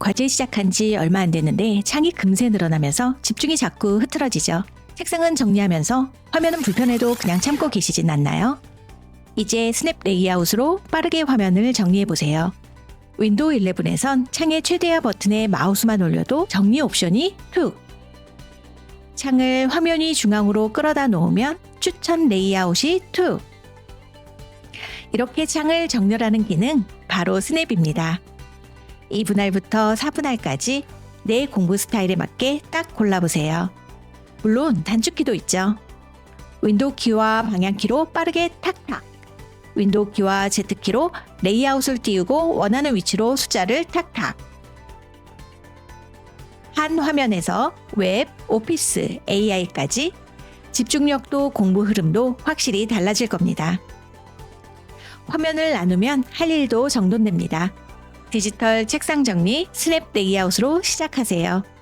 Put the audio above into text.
과제 시작한 지 얼마 안 됐는데 창이 금세 늘어나면서 집중이 자꾸 흐트러지죠. 책상은 정리하면서 화면은 불편해도 그냥 참고 계시진 않나요? 이제 스냅 레이아웃으로 빠르게 화면을 정리해 보세요. 윈도우 11에선 창의 최대화 버튼에 마우스만 올려도 정리 옵션이 툭! 창을 화면이 중앙으로 끌어다 놓으면 추천 레이아웃이 툭! 이렇게 창을 정렬하는 기능 바로 스냅입니다. 2분할부터 4분할까지 내 공부 스타일에 맞게 딱 골라보세요. 물론 단축키도 있죠. 윈도우 키와 방향키로 빠르게 탁탁. 윈도우 키와 Z키로 레이아웃을 띄우고 원하는 위치로 숫자를 탁탁. 한 화면에서 웹, 오피스, AI까지 집중력도 공부 흐름도 확실히 달라질 겁니다. 화면을 나누면 할 일도 정돈됩니다. 디지털 책상 정리 스냅 레이아웃으로 시작하세요.